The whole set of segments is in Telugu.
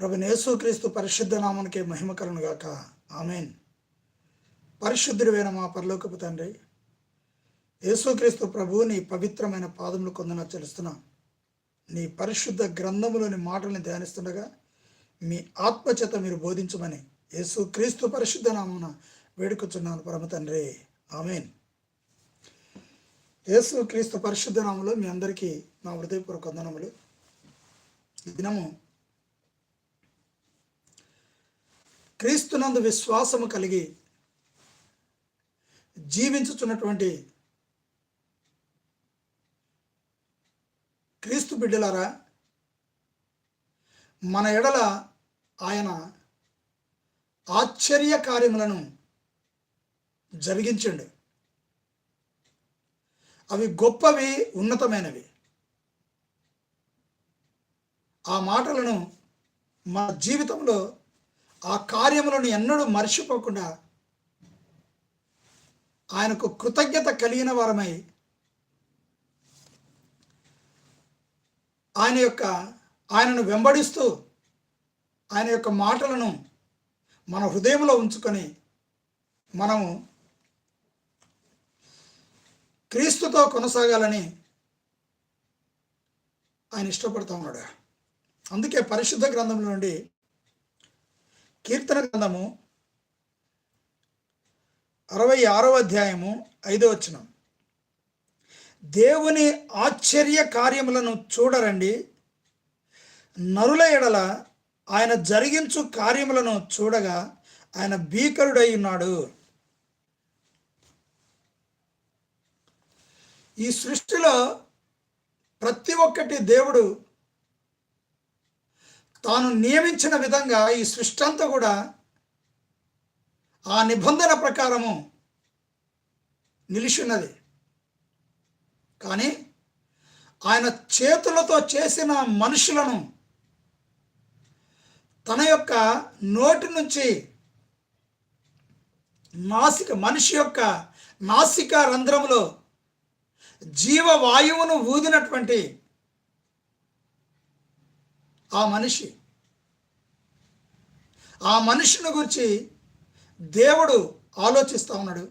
ప్రభు యేసుక్రీస్తు పరిశుద్ధ నామానికి మహిమ గాక. ఆమెన్. పరిశుద్ధుడివైన మా పరలోకపు తండ్రి యేసుక్రీస్తు ప్రభువుని పవిత్రమైన పాదములు కొందన చెలుస్తున్నాం నీ పరిశుద్ధ గ్రంథములోని మాటల్ని ధ్యానిస్తుండగా మీ ఆత్మచేత మీరు బోధించమని యేసుక్రీస్తు పరిశుద్ధ నామమున వేడుకొచ్చున్నాను పరమ తండ్రి. ఆమెన్. యేసుక్రీస్తు పరిశుద్ధ నామంలో మీ అందరికీ నా హృదయపూర్వక వందనములు. దినము క్రీస్తునందు విశ్వాసము కలిగి జీవించుచున్నటువంటి క్రీస్తు బిడ్డలారా మన ఎడల ఆయన ఆశ్చర్య కార్యములను జరిగించండు. అవి గొప్పవి ఉన్నతమైనవి. ఆ మాటలను మన జీవితంలో ఆ కార్యములను ఎన్నడూ మర్చిపోకుండా ఆయనకు కృతజ్ఞత కలిగిన వారమై ఆయన యొక్క ఆయనను వెంబడిస్తూ ఆయన యొక్క మాటలను మన హృదయంలో ఉంచుకొని మనము క్రీస్తుతో కొనసాగాలని ఆయన ఇష్టపడుతూ ఉన్నాడు. అందుకే పరిశుద్ధ గ్రంథంలో నుండి కీర్తన గ్రంథము అరవై ఆరవ అధ్యాయము ఐదో వచనం. దేవుని ఆశ్చర్య కార్యములను చూడరండి. నరుల ఎడల ఆయన జరిగించు కార్యములను చూడగా ఆయన భీకరుడై ఉన్నాడు. ఈ సృష్టిలో ప్రతి ఒక్కటి దేవుడు తాను నియమించిన విధంగా ఈ సృష్టి అంతా కూడా ఆ నిబంధన ప్రకారము నిలిచున్నది కానీ ఆయన చేతులతో చేసిన మనుషులను తన యొక్క నోటి నుంచి నాసిక మనిషి యొక్క నాసిక రంధ్రములో జీవవాయువును ఊదినటువంటి ఆ మనిషి. ఆ మనిషిని గురించి దేవుడు ఆలోచిస్తూ ఉన్నాడు.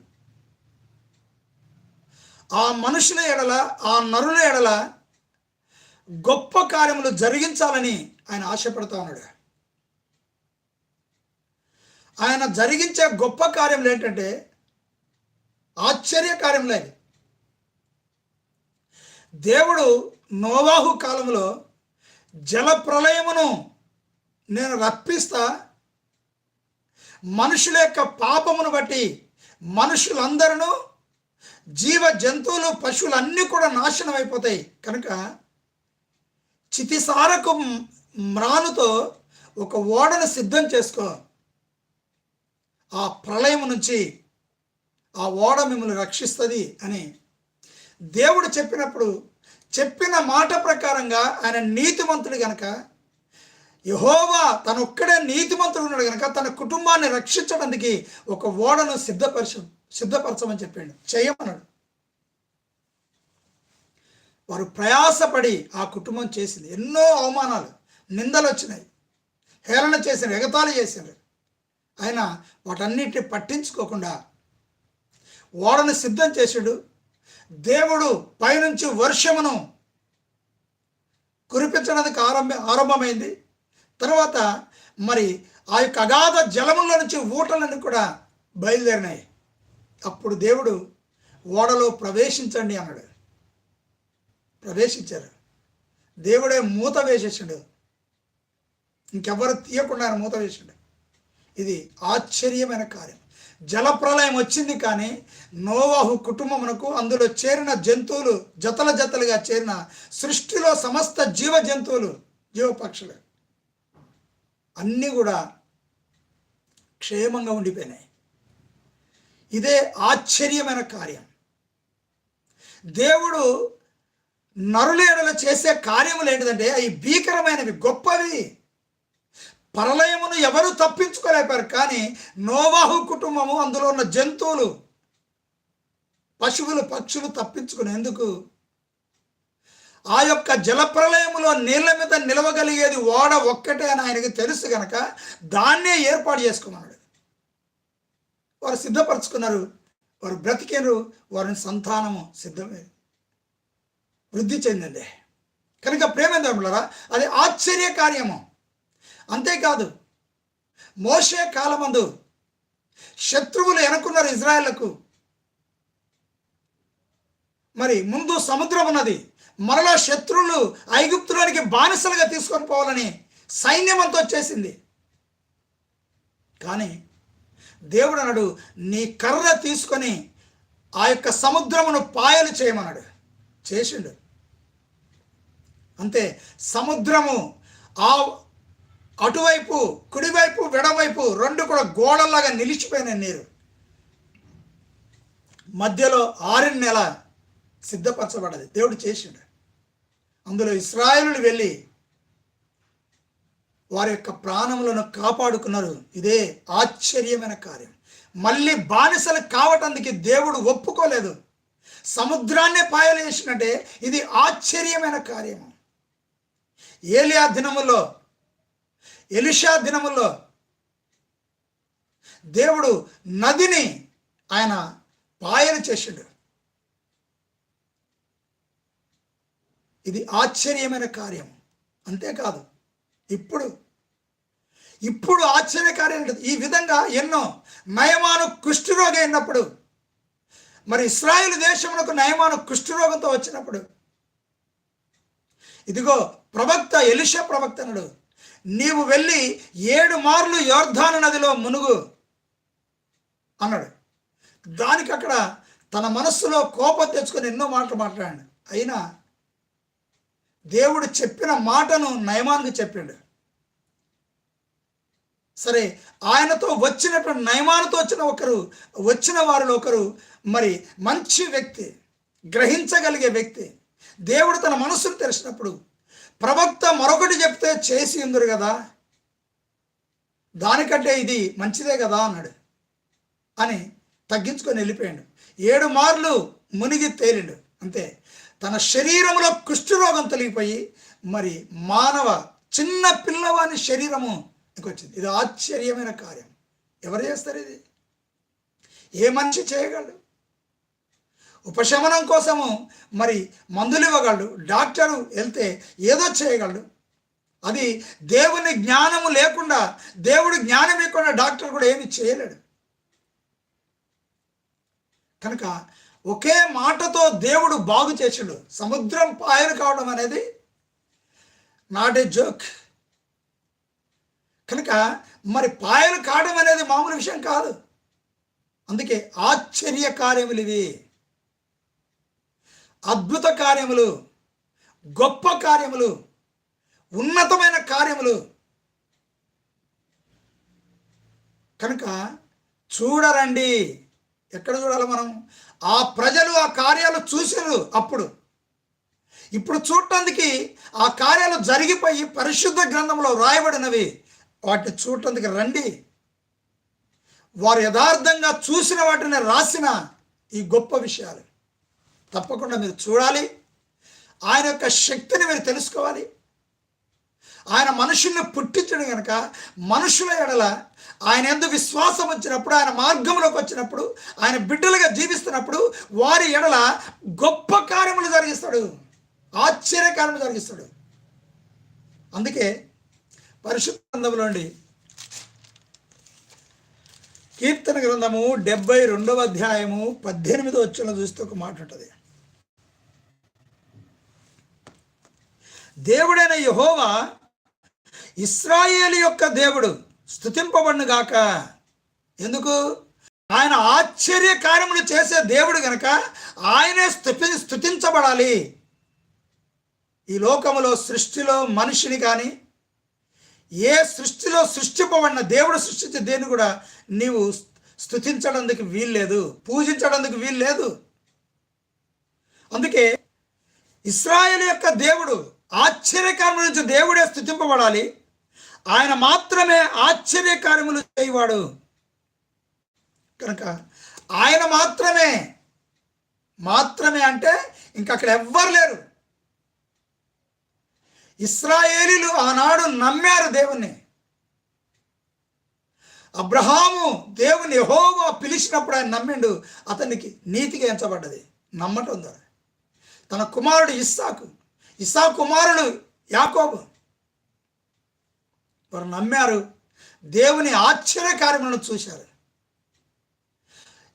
ఆ మనుషుల ఎడల ఆ నరుల ఎడల గొప్ప కార్యములు జరిగించాలని ఆయన ఆశపడుతూ ఉన్నాడు. ఆయన జరిగించే గొప్ప కార్యములు ఏంటంటే ఆశ్చర్య కార్యములే. దేవుడు నోవాహు కాలంలో జల ప్రళయమును నేను రప్పిస్తా. మనుషుల యొక్క పాపమును బట్టి మనుషులందరూ జీవ జంతువులు పశువులన్నీ కూడా నాశనం అయిపోతాయి. కనుక చితిసారకు మ్రానుతో ఒక ఓడను సిద్ధం చేసుకో. ఆ ప్రళయం నుంచి ఆ ఓడ మిమ్మల్ని రక్షిస్తుంది అని దేవుడు చెప్పినప్పుడు చెప్పిన మాట ప్రకారంగా ఆయన నీతిమంతుడు గనక యహోవా తనొక్కడే నీతిమంతుడు ఉన్నాడు కనుక తన కుటుంబాన్ని రక్షించడానికి ఒక ఓడను సిద్ధపరచ సిద్ధపరచమని చెప్పాడు చేయమన్నాడు. వారు ప్రయాసపడి ఆ కుటుంబం చేసింది. ఎన్నో అవమానాలు నిందలు వచ్చినాయి హేళన చేసిన ఎగతాళి చేశారు. ఆయన వాటన్నిటిని పట్టించుకోకుండా ఓడను సిద్ధం చేసాడు దేవుడు పైనుంచి వర్షమును కురిపించడానికి ఆరంభ ఆరంభమైంది. తర్వాత మరి ఆ యొక్క అగాధ జలముల నుంచి ఊటలన్నీ కూడా బయలుదేరినాయి. అప్పుడు దేవుడు ఓడలో ప్రవేశించండి అన్నాడు. ప్రవేశించారు. దేవుడే మూత వేసేసాడు. ఇంకెవరు తీయకుండా ఆయన మూత వేసాడు. ఇది ఆశ్చర్యమైన కార్యం. జలప్రలయం వచ్చింది కానీ నోవాహు కుటుంబమునకు అందులో చేరిన జంతువులు జతల జతలుగా చేరిన సృష్టిలో సమస్త జీవ జంతువులు జీవపక్షులు అన్నీ కూడా క్షేమంగా ఉండిపోయినాయి. ఇదే ఆశ్చర్యమైన కార్యం. దేవుడు నరులేడలు చేసే కార్యములు ఏంటిదంటే అవి భీకరమైనవి గొప్పవి. ప్రళయమును ఎవరు తప్పించుకోలేపారు కానీ నోవాహు కుటుంబము అందులో ఉన్న జంతువులు పశువులు పక్షులు తప్పించుకునేందుకు ఆ యొక్క జలప్రలయములో నీళ్ళ మీద నిలవగలిగేది ఓడ ఒక్కటే అని ఆయనకి తెలుసు గనక దాన్నే ఏర్పాటు చేసుకోమన్నాడు. వారు సిద్ధపరచుకున్నారు వారు బ్రతికినరు వారిని సంతానము సిద్ధమే వృద్ధి చెందింది. కనుక ప్రేమేంద్రములరా అది ఆశ్చర్య కార్యము అంతేకాదు మోసే కాలమందు శత్రువులు ఎనుకున్నారు ఇజ్రాయెళ్ళకు. మరి ముందు సముద్రం ఉన్నది మరలా శత్రువులు ఐగుప్తులోనికి బానిసలుగా తీసుకొని పోవాలని సైన్యం అంతా వచ్చేసింది కానీ దేవుడు అన్నాడు నీ కర్ర తీసుకొని ఆ యొక్క సముద్రమును పాయలు చేయమన్నాడు. చేసిండు. అంతే సముద్రము ఆ అటువైపు కుడివైపు విడవైపు రెండు కూడా గోడల్లాగా నిలిచిపోయిన నీరు. మధ్యలో ఆరిన నెల సిద్ధపరచబడ్డది. దేవుడు చేసిండు. అందులో ఇస్రాయలులు వెళ్ళి వారి యొక్క ప్రాణములను కాపాడుకున్నారు. ఇదే ఆశ్చర్యమైన కార్యం. మళ్ళీ బానిసలు కావటానికి దేవుడు ఒప్పుకోలేదు. సముద్రాన్నే పాయలు చేసినట్టే ఇది ఆశ్చర్యమైన కార్యము. ఏలియా దినములో ఎలిషా దినముల్లో దేవుడు నదిని ఆయన పాయలు చేసిండు. ఇది ఆశ్చర్యమైన కార్యం. అంతేకాదు ఇప్పుడు ఇప్పుడు ఆశ్చర్యకార్యం ఈ విధంగా ఎన్నో నయమాను కుష్ఠరోగి అయినప్పుడు మరి ఇస్రాయిల్ దేశమునకు నయమాను కుష్ఠరోగంతో వచ్చినప్పుడు ఇదిగో ప్రవక్త ఎలిష ప్రవక్త అనడు నీవు వెళ్ళి ఏడు మార్లు యోర్ధాను నదిలో మునుగు అన్నాడు. దానికి అక్కడ తన మనస్సులో కోపం తెచ్చుకొని ఎన్నో మాటలు మాట్లాడాడు. అయినా దేవుడు చెప్పిన మాటను నయమానికి చెప్పాడు. సరే ఆయనతో వచ్చినటువంటి నయమానతో వచ్చిన ఒకరు వచ్చిన వారిలో ఒకరు మరి మంచి వ్యక్తి గ్రహించగలిగే వ్యక్తి దేవుడు తన మనస్సును తెరిచినప్పుడు ప్రవక్త మరొకటి చెప్తే చేసి ఉందరు కదా? దానికంటే ఇది మంచిదే కదా అన్నాడు. అని తగ్గించుకొని వెళ్ళిపోయాడు. ఏడు మార్లు మునిగి తేలిండు. అంతే. తన శరీరంలో కుష్ఠరోగం తొలగిపోయి మరి మానవ చిన్న పిల్లవాని శరీరము వచ్చింది ఇది ఆశ్చర్యమైన కార్యం. ఎవరు చేస్తారు ఇది? ఏ మనిషి చేయగలడు? ఉపశమనం కోసము మరి మందులు ఇవ్వగలడు డాక్టరు వెళ్తే ఏదో చేయగలడు. అది దేవుని జ్ఞానము లేకుండా దేవుడు జ్ఞానం లేకుండా డాక్టర్ కూడా ఏమి చేయలేడు. కనుక ఒకే మాటతో దేవుడు బాగు చేసాడు. సముద్రం పాయలు కావడం అనేది నాట్ ఏ జోక్ కనుక మరి పాయలు కావడం అనేది మామూలు విషయం కాదు. అందుకే ఆశ్చర్య కార్యములు ఇవి. అద్భుత కార్యములు గొప్ప కార్యములు ఉన్నతమైన కార్యములు. కనుక చూడరండి. ఎక్కడ చూడాలి మనం? ఆ ప్రజలు ఆ కార్యాలు చూశారు అప్పుడు. ఇప్పుడు చూడటానికి ఆ కార్యాలు జరిగిపోయి పరిశుద్ధ గ్రంథంలో వ్రాయబడినవి వాటిని చూడటానికి రండి. వారు యథార్థంగా చూసిన వాటిని రాసిన ఈ గొప్ప విషయాలు. తప్పకుండా మీరు చూడాలి. ఆయన యొక్క శక్తిని మీరు తెలుసుకోవాలి. ఆయన మనుషుల్ని పుట్టించడం కనుక మనుషుల ఎడల ఆయన ఎందుకు విశ్వాసం వచ్చినప్పుడు ఆయన మార్గంలోకి వచ్చినప్పుడు ఆయన బిడ్డలుగా జీవిస్తున్నప్పుడు వారి ఎడల గొప్ప కార్యములు జరిగిస్తాడు. ఆశ్చర్యకార్యములు జరిగిస్తాడు. అందుకే పరిశుద్ధ గ్రంథంలోండి కీర్తన గ్రంథము డెబ్బై రెండవ అధ్యాయము పద్దెనిమిదో వచ్చిన చూస్తే ఒక మాట ఉంటుంది. దేవుడైన యహోవా ఇస్రాయేల్ యొక్క దేవుడు స్థుతింపబడిన గాక ఎందుకు? ఆయన ఆశ్చర్య కార్యములు చేసే దేవుడు గనక ఆయనే స్థుతి స్థుతించబడాలి ఈ లోకములో సృష్టిలో మనిషిని కానీ ఏ సృష్టిలో సృష్టింపబడిన దేవుడు సృష్టించే దేన్ని కూడా నీవు స్థుతించడానికి వీల్లేదు పూజించడానికి వీల్లేదు. అందుకే ఇస్రాయేల్ యొక్క దేవుడు ఆశ్చర్యకారముల నుంచి దేవుడే స్థుతింపబడాలి. ఆయన మాత్రమే ఆశ్చర్యకార్యములు చేయవాడు. కనుక ఆయన మాత్రమే మాత్రమే అంటే ఇంక అక్కడ ఎవ్వరు లేరు. ఇస్రాయేలీలు ఆనాడు నమ్మారు దేవుణ్ణి. అబ్రహాము దేవుని యెహోవా పిలిచినప్పుడు ఆయన నమ్మిండు. అతనికి నీతిగా ఎంచబడ్డది. నమ్మటం ద్వారా. తన కుమారుడు ఇస్సాకు ఇసా కుమారుడు యాకోబు. వారు నమ్మారు దేవుని ఆశ్చర్యకార్యములను చూశారు.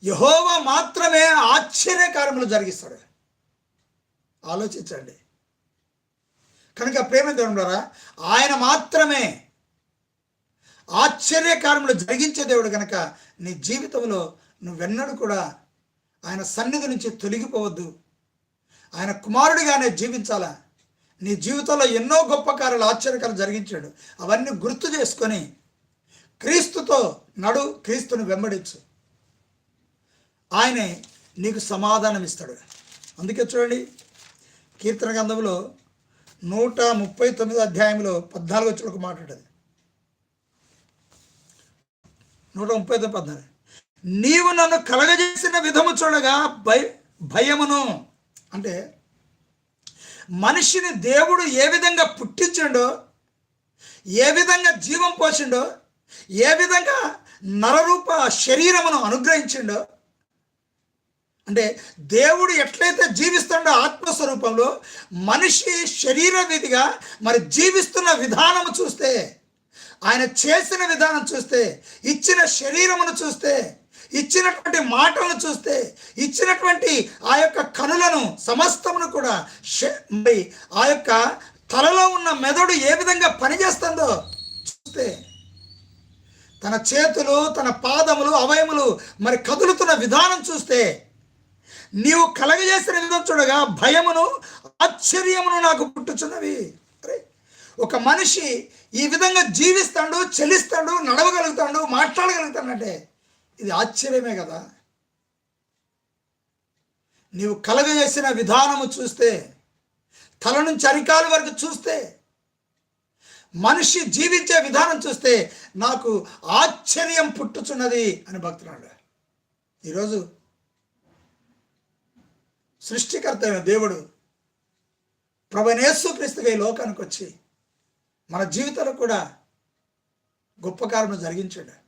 యహోవా మాత్రమే ఆశ్చర్యకార్యములు జరిగిస్తాడు. ఆలోచించండి. కనుక ప్రేమ దేవుడు ఆయన మాత్రమే ఆశ్చర్యకారములు జరిగించే దేవుడు కనుక నీ జీవితంలో నువ్వెన్నడూ కూడా ఆయన సన్నిధి నుంచి తొలగిపోవద్దు. ఆయన కుమారుడిగానే జీవించాలా? నీ జీవితంలో ఎన్నో గొప్ప కార్యాలు ఆశ్చర్యకాలు జరిగించాడు. అవన్నీ గుర్తు చేసుకొని క్రీస్తుతో నడు క్రీస్తుని వెంబడించు. ఆయనే నీకు సమాధానం ఇస్తాడు. అందుకే చూడండి కీర్తన గంధంలో నూట ముప్పై తొమ్మిది అధ్యాయంలో పద్నాలుగు వచ్చి ఒక నూట ముప్పై తొమ్మిది పద్నాలుగు. నీవు నన్ను కలగజేసిన విధము చూడగా భయ భయమును అంటే మనిషిని దేవుడు ఏ విధంగా పుట్టించిండో ఏ విధంగా జీవం పోసిండో ఏ విధంగా నరరూప శరీరమును అనుగ్రహించిండో అంటే దేవుడు ఎట్లయితే జీవిస్తుండో ఆత్మస్వరూపంలో మనిషి శరీర విధిగా మరి జీవిస్తున్న విధానము చూస్తే ఆయన చేసిన విధానం చూస్తే ఇచ్చిన శరీరమును చూస్తే ఇచ్చినటువంటి మాటలను చూస్తే ఇచ్చినటువంటి ఆ యొక్క కనులను సమస్తమును కూడా మరి ఆ యొక్క తలలో ఉన్న మెదడు ఏ విధంగా పనిచేస్తుందో చూస్తే తన చేతులు తన పాదములు అవయములు మరి కదులుతున్న విధానం చూస్తే నీవు కలగజేసిన విధం చూడగా భయమును ఆశ్చర్యమును నాకు పుట్టుచున్నవి. అరే ఒక మనిషి ఈ విధంగా జీవిస్తాడు చెలిస్తాడు నడవగలుగుతాడు మాట్లాడగలుగుతాడంటే ఇది ఆశ్చర్యమే కదా. నీవు కలగజేసిన విధానము చూస్తే తల నుంచి అరికాల వరకు చూస్తే మనిషి జీవించే విధానం చూస్తే నాకు ఆశ్చర్యం పుట్టుచున్నది అని భక్తున్నాడు ఈరోజు సృష్టికర్త అయిన దేవుడు ప్రభనేసు క్రీస్తుగా ఈ లోకానికి వచ్చి మన జీవితంలో కూడా గొప్ప కారణం జరిగించాడు.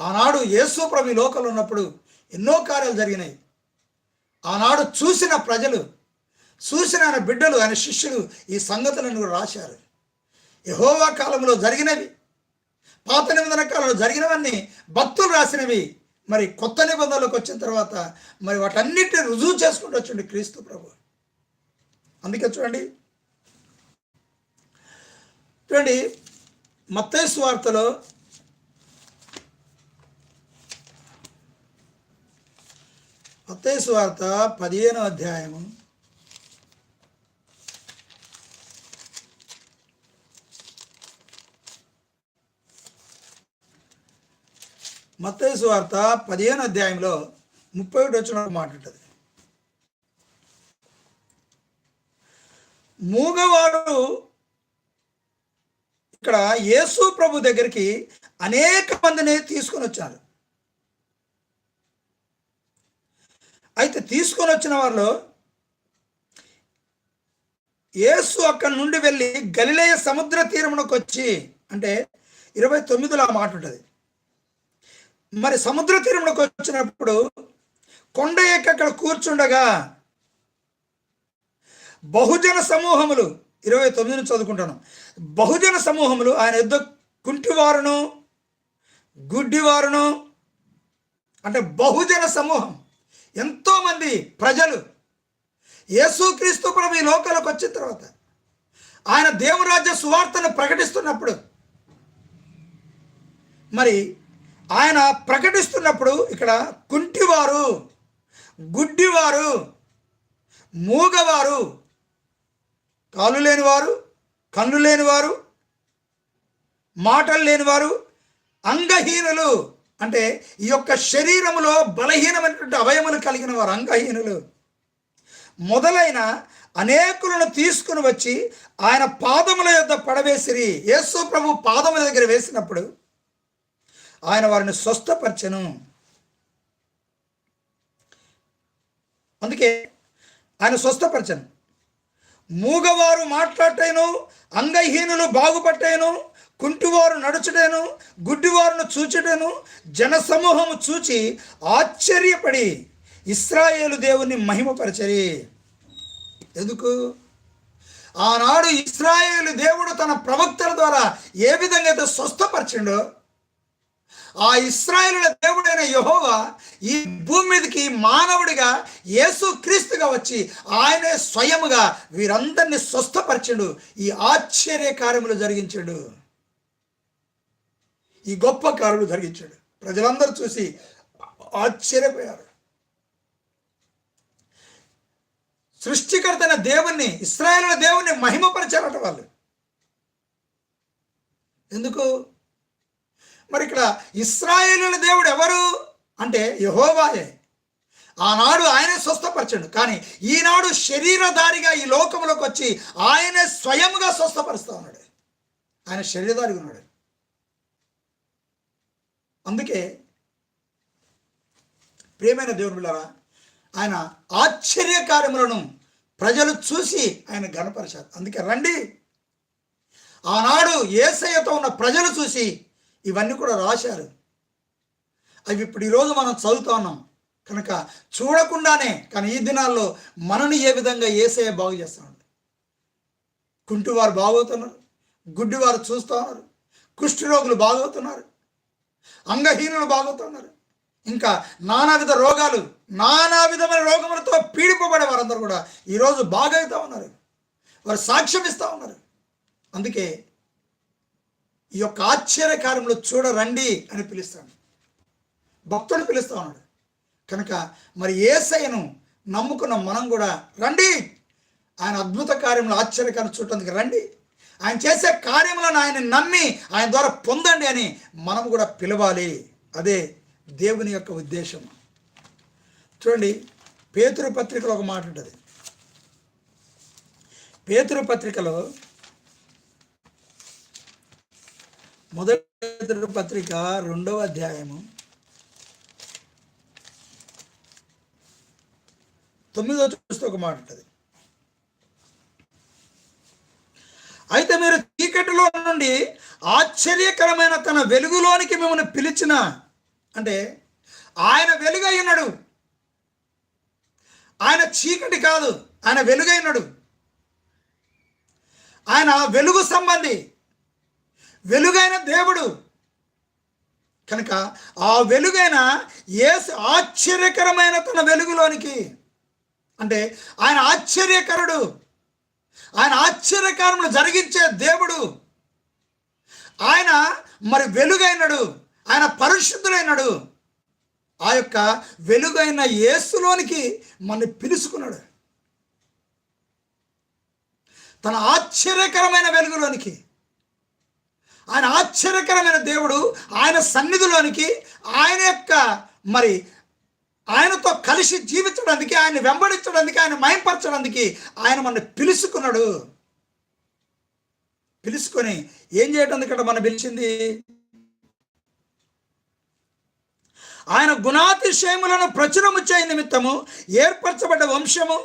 ఆనాడు యేసు ప్రభు లోకంలో ఉన్నప్పుడు ఎన్నో కార్యాలు జరిగినాయి. ఆనాడు చూసిన ప్రజలు చూసిన ఆయన బిడ్డలు ఆయన శిష్యులు ఈ సంగతులను కూడా రాశారు. యహోవా కాలంలో జరిగినవి పాత నిబంధన కాలంలో జరిగినవన్నీ భక్తులు రాసినవి. మరి కొత్త నిబంధనలకు వచ్చిన తర్వాత మరి వాటన్నిటిని రుజువు చేసుకుంటూ వచ్చండి క్రీస్తు ప్రభు. అందుకే చూడండి. చూడండి మత్తయి వార్తలో మత్తయ్య వార్త పదిహేను అధ్యాయము. మత్తయ్య వార్త పదిహేను అధ్యాయంలో ముప్పై ఒకటి వచ్చిన మాట ఉంటుంది. మూగవాడు ఇక్కడ యేసు ప్రభు దగ్గరికి అనేక మందిని తీసుకొని వచ్చారు అయితే తీసుకొని వచ్చిన వారిలో యేసు అక్కడి నుండి వెళ్ళి గలిలేయ సముద్ర తీరమునకు వచ్చి అంటే ఇరవై తొమ్మిదిలో ఆ మాట ఉంటుంది. మరి సముద్ర తీరమునకు వచ్చినప్పుడు కొండ ఎక్కి అక్కడ కూర్చుండగా బహుజన సమూహములు ఇరవై తొమ్మిదిని చదువుకుంటాను. బహుజన సమూహములు ఆయన యుద్ధ కుంటివారును గుడ్డివారును అంటే బహుజన సమూహం. ఎంతోమంది ప్రజలు యేసుక్రీస్తు ప్రభు ఈ లోకాలకు వచ్చిన తర్వాత ఆయన దేవురాజ్య సువార్తను ప్రకటిస్తున్నప్పుడు మరి ఆయన ప్రకటిస్తున్నప్పుడు ఇక్కడ కుంటివారు గుడ్డివారు మూగవారు కాలు లేనివారు కన్ను లేనివారు మాటలు లేనివారు అంగహీనులు అంటే ఈ యొక్క శరీరములో బలహీనమైనటువంటి అవయములు కలిగిన వారు అంగహీనులు. మొదలైన అనేకులను తీసుకుని వచ్చి ఆయన పాదముల యొద్ద పడవేసిరి. యేసు ప్రభు పాదముల దగ్గర వేసినప్పుడు ఆయన వారిని స్వస్థపరచను. అందుకే ఆయన స్వస్థపరచను. మూగవారు మాట్లాడటేను అంగహీనులు బాగుపట్టేను కుంటివారు నడుచుటేను గుడ్డివారును చూచుటేను జనసమూహము చూచి ఆశ్చర్యపడి ఇస్రాయేలు దేవుని మహిమపరచరి. ఎందుకు? ఆనాడు ఇస్రాయేలు దేవుడు తన ప్రవక్తల ద్వారా ఏ విధంగా అయితే స్వస్థపరిచిండో ఆ ఇస్రాయేలుల దేవుడైన యహోవా ఈ భూమి మీదకి మానవుడిగా యేసు క్రీస్తుగా వచ్చి ఆయనే స్వయముగా వీరందరినీ స్వస్థపరిచిండు ఈ ఆశ్చర్య కార్యములు జరిగించాడు. ఈ గొప్ప కార్యములు జరిగించాడు. ప్రజలందరూ చూసి ఆశ్చర్యపోయారు. సృష్టికర్తైన దేవుణ్ణి ఇస్రాయేలుల దేవుణ్ణి మహిమపరిచారట వాళ్ళు. ఎందుకు? మరి ఇక్కడ ఇస్రాయేలుల దేవుడు ఎవరు? అంటే యహోవాయే. ఆనాడు ఆయనే స్వస్థపరచండు. కానీ ఈనాడు శరీరధారిగా ఈ లోకంలోకి వచ్చి ఆయనే స్వయంగా స్వస్థపరుస్తా ఉన్నాడు. ఆయన శరీరధారిగా ఉన్నాడు. అందుకే ప్రియమైన దేవుని బిళ్ళారా ఆయన ఆశ్చర్య కార్యములను ప్రజలు చూసి ఆయన గణపరిచారు. అందుకే రండి. ఆనాడు ఏసయ్యతో ఉన్న ప్రజలు చూసి ఇవన్నీ కూడా రాశారు. అవి ఇప్పుడు ఈరోజు మనం చదువుతా ఉన్నాం. కనుక చూడకుండానే కానీ ఈ దినాల్లో మనని ఏ విధంగా ఏసయ్య బాగు చేస్తున్నాడు? కుంటివారు బాగవుతున్నారు గుడ్డివారు చూస్తూ ఉన్నారు కుష్ఠరోగులు బాగవుతున్నారు అంగహీనులు బాగుతున్నారు. ఇంకా నానావిధ రోగాలు నానా విధమైన రోగములతో పీడిపబడే వారందరూ కూడా ఈరోజు బాగవుతూ ఉన్నారు. వారు సాక్ష్యం ఇస్తూ ఉన్నారు. అందుకే ఈ యొక్క ఆశ్చర్య కార్యములు చూడరండి అని పిలుస్తాను. భక్తుడు పిలుస్తా ఉన్నాడు. కనుక మరి ఏసయ్యను నమ్ముకున్న మనం కూడా రండి. ఆయన అద్భుత కార్యంలో ఆశ్చర్యకారం చూడటానికి రండి. ఆయన చేసే కార్యములను ఆయన నమ్మి ఆయన ద్వారా పొందండి అని మనం కూడా పిలవాలి. అదే దేవుని యొక్క ఉద్దేశం. చూడండి పేతురు పత్రికలో ఒక మాట ఉంటుంది. పేతురు పత్రికలో మొదటి పత్రిక రెండవ అధ్యాయము తొమ్మిదో చూస్తే ఒక మాట ఉంటుంది. అయితే మీరు చీకటిలో నుండి ఆశ్చర్యకరమైన తన వెలుగులోనికి మిమ్మల్ని పిలిచిన అంటే ఆయన వెలుగైనాడు. ఆయన చీకటి కాదు ఆయన వెలుగైనాడు. ఆయన వెలుగు సంబంధి వెలుగైన దేవుడు. కనుక ఆ వెలుగైన ఏ ఆశ్చర్యకరమైన తన వెలుగులోనికి అంటే ఆయన ఆశ్చర్యకరుడు. ఆయన ఆశ్చర్యకారములు జరిగించే దేవుడు. ఆయన మరి వెలుగైనడు. ఆయన పరిశుద్ధులైనడు ఆ యొక్క వెలుగైన యేసులోనికి మనని పిలుచుకున్నాడు. తన ఆశ్చర్యకరమైన వెలుగులోనికి. ఆయన ఆశ్చర్యకరమైన దేవుడు. ఆయన సన్నిధిలోనికి. ఆయన యొక్క మరి ఆయనతో కలిసి జీవించడానికి ఆయన వెంబడించడానికి ఆయన మయంపరచడానికి ఆయన మన పిలుచుకున్నాడు పిలుచుకొని ఏం చేయటం ఇక్కడ మన పిలిచింది? ఆయన గుణాతిశయములను ప్రచురము చేయ నిమిత్తము ఏర్పరచబడ్డ వంశము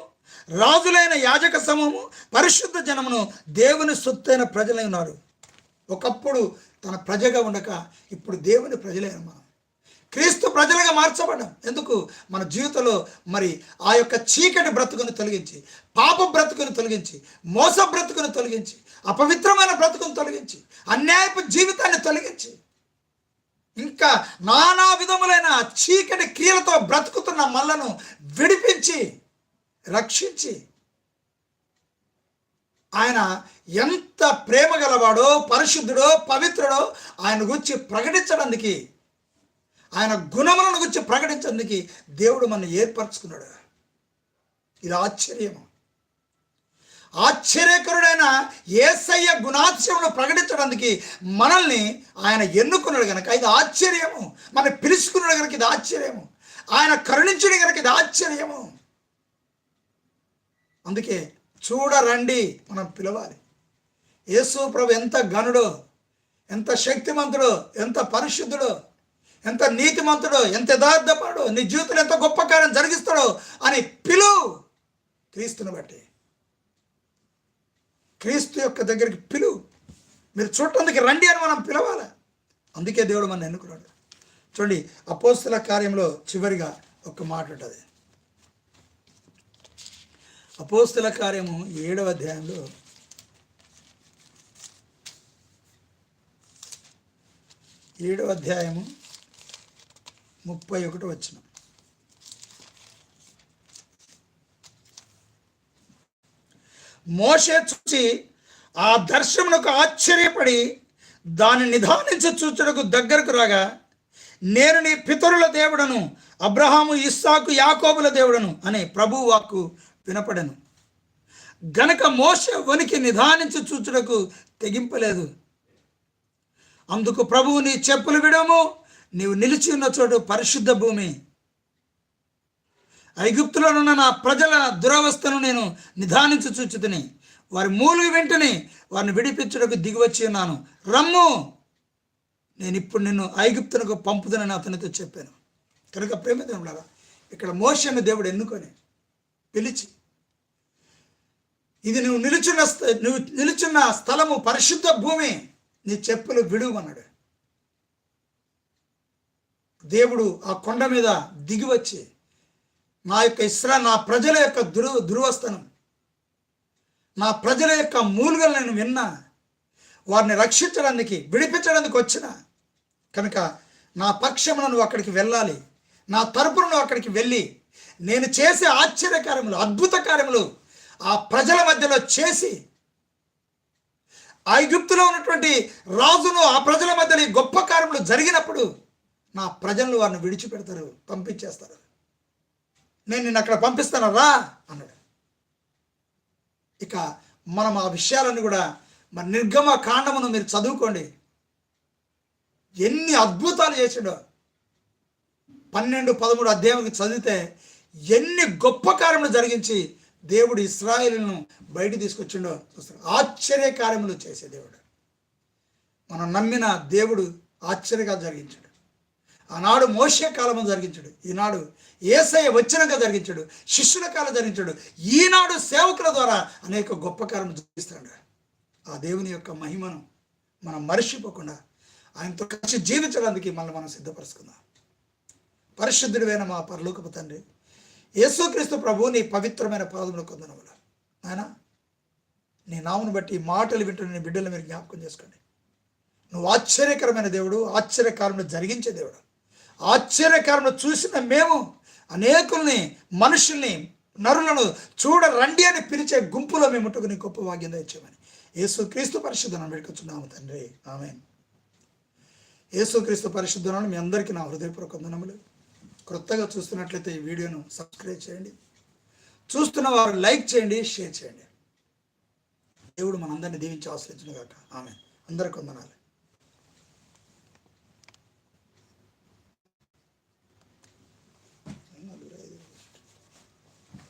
రాజులైన యాజక సమూహము పరిశుద్ధ జనమును దేవుని సొత్తైన ప్రజలై ఉన్నారు. ఒకప్పుడు తన ప్రజగా ఉండక ఇప్పుడు దేవుని ప్రజలైన మనం క్రీస్తు ప్రజలుగా మార్చబడ్డాం. ఎందుకు? మన జీవితంలో మరి ఆ యొక్క చీకటి బ్రతుకును తొలగించి పాప బ్రతుకును తొలగించి మోస బ్రతుకును తొలగించి అపవిత్రమైన బ్రతుకును తొలగించి అన్యాయపు జీవితాన్ని తొలగించి ఇంకా నానా విధములైన చీకటి క్రియలతో బ్రతుకుతున్న మల్లను విడిపించి రక్షించి ఆయన ఎంత ప్రేమ గలవాడో పరిశుద్ధుడో పవిత్రుడో ఆయన గురించి ప్రకటించడానికి ఆయన గుణములను గురించి ప్రకటించేందుకు దేవుడు మనం ఏర్పరచుకున్నాడు. ఇది ఆశ్చర్యము. ఆశ్చర్యకరుడైన ఏసయ్య గుణాశ్రమును ప్రకటించడానికి మనల్ని ఆయన ఎన్నుకున్నాడు కనుక ఇది ఆశ్చర్యము. మనం పిలుచుకున్నాడు కనుక ఇది ఆశ్చర్యము. ఆయన కరుణించడం కనుక ఇది ఆశ్చర్యము. అందుకే చూడరండి మనం పిలవాలి. యేసు ప్రభు ఎంత గనుడో ఎంత శక్తిమంతుడో ఎంత పరిశుద్ధుడో ఎంత నీతిమంతుడో ఎంత యథార్థపడో నీ జీవితంలో ఎంత గొప్ప కార్యం జరిగిస్తాడో అని పిలువు క్రీస్తుని బట్టి. క్రీస్తు యొక్క దగ్గరికి పిలువు మీరు చూడటానికి రండి అని మనం పిలవాలి. అందుకే దేవుడు మన ఎన్నుకున్నాడు. చూడండి అపోస్తుల కార్యంలో చివరిగా ఒక మాట ఉంటుంది. అపోస్తుల కార్యము ఏడవ అధ్యాయంలో ఏడవ అధ్యాయము ముప్పై ఒకటి వచ్చిన మోషే చూచి ఆ దర్శనమునకు ఆశ్చర్యపడి దాన్ని నిదానించి చూచుటకు దగ్గరకు రాగా నేను నీ పితరుల దేవుడను అబ్రహాము ఇస్సాకు యాకోబుల దేవుడను అనే ప్రభు వాక్కు వినపడను. గనక మోష వనికి నిదానించి చూచుటకు తెగింపలేదు. అందుకు ప్రభువు నీ చెప్పులు విడము నీవు నిలిచి ఉన్న చోటు పరిశుద్ధ భూమి. ఐగుప్తులోనున్న నా ప్రజల దురవస్థను నేను నిదానించి చూచుతుని. వారి మూలు వెంటనే వారిని విడిపించడానికి దిగివచ్చి ఉన్నాను. రమ్ము! నేను ఇప్పుడు నిన్ను ఐగుప్తునకు పంపుదనని అతనితో చెప్పాను. కనుక ప్రేమ దేవుడారా ఇక్కడ మోషను దేవుడు ఎన్నుకొని పిలిచి ఇది నువ్వు నిలుచున్న నువ్వు నిలుచున్న స్థలము పరిశుద్ధ భూమి నీ చెప్పులు విడువన్నాడు దేవుడు ఆ కొండ మీద దిగివచ్చి నా యొక్క ఇస్రా నా ప్రజల యొక్క దురు దుర్వస్థనం నా ప్రజల యొక్క మూలుగలు నేను విన్నా వారిని రక్షించడానికి విడిపించడానికి వచ్చిన కనుక నా పక్షమున నువ్వు అక్కడికి వెళ్ళాలి. నా తరపున నువ్వు అక్కడికి వెళ్ళి నేను చేసే ఆశ్చర్య కార్యములు అద్భుత కార్యములు ఆ ప్రజల మధ్యలో చేసి ఐగుప్తులో ఉన్నటువంటి రాజును ఆ ప్రజల మధ్యలో ఈ గొప్ప కార్యములు జరిగినప్పుడు నా ప్రజలు వారిని విడిచిపెడతారు పంపించేస్తారు. నేను నిన్ను అక్కడ పంపిస్తాను రా అన్నాడు. ఇక మనం ఆ విషయాలను కూడా మన నిర్గమ కాండమును మీరు చదువుకోండి. ఎన్ని అద్భుతాలు చేసాడో. పన్నెండు పదమూడు అధ్యాయం చదివితే ఎన్ని గొప్ప కార్యములు జరిగించి దేవుడు ఇస్రాయిల్ను బయట తీసుకొచ్చిండో చూస్తారు. ఆశ్చర్య కార్యములు చేసే దేవుడు. మనం నమ్మిన దేవుడు ఆశ్చర్యగా జరిగించాడు. ఆనాడు మోసే కాలము జరిగించాడు. ఈనాడు ఏసయ్య వచ్చినాక జరిగించాడు. శిష్యుల కాలం జరిగించాడు. ఈనాడు సేవకుల ద్వారా అనేక గొప్ప కార్యము జరిగిస్తాడు ఆ దేవుని యొక్క మహిమను మనం మరిచిపోకుండా ఆయనతో కలిసి జీవించడానికి మనల్ని మనం సిద్ధపరుచుకుందాం. పరిశుద్ధుడివైన మా పరలోకపు తండ్రి యేసుక్రీస్తు ప్రభు నీ పవిత్రమైన పాదములు కొందనములు ఆయన నీ నామును బట్టి మాటలు వింటున్న నీ బిడ్డలు మీరు జ్ఞాపకం చేసుకోండి. నువ్వు ఆశ్చర్యకరమైన దేవుడు ఆశ్చర్యకారంలో జరిగించే దేవుడు. ఆశ్చర్యకారంలో చూసిన మేము అనేకుల్ని మనుషుల్ని నరులను చూడరండి అని పిలిచే గుంపులో మేము ముట్టుకుని గొప్ప వాగ్యం ఇచ్చామని యేసుక్రీస్తు పరిశుద్ధనం పెట్టుకున్నాము తండ్రి. ఆమె యేసుక్రీస్తు పరిశుద్ధనాలు మీ అందరికీ నా హృదయపూర్వక వందనములు. క్రొత్తగా చూస్తున్నట్లయితే ఈ వీడియోను సబ్స్క్రైబ్ చేయండి. చూస్తున్న వారు లైక్ చేయండి షేర్ చేయండి. దేవుడు మనందరినీ దీవించి ఆశ్రయించిన కాక ఆమె అందరికి వందనాలు.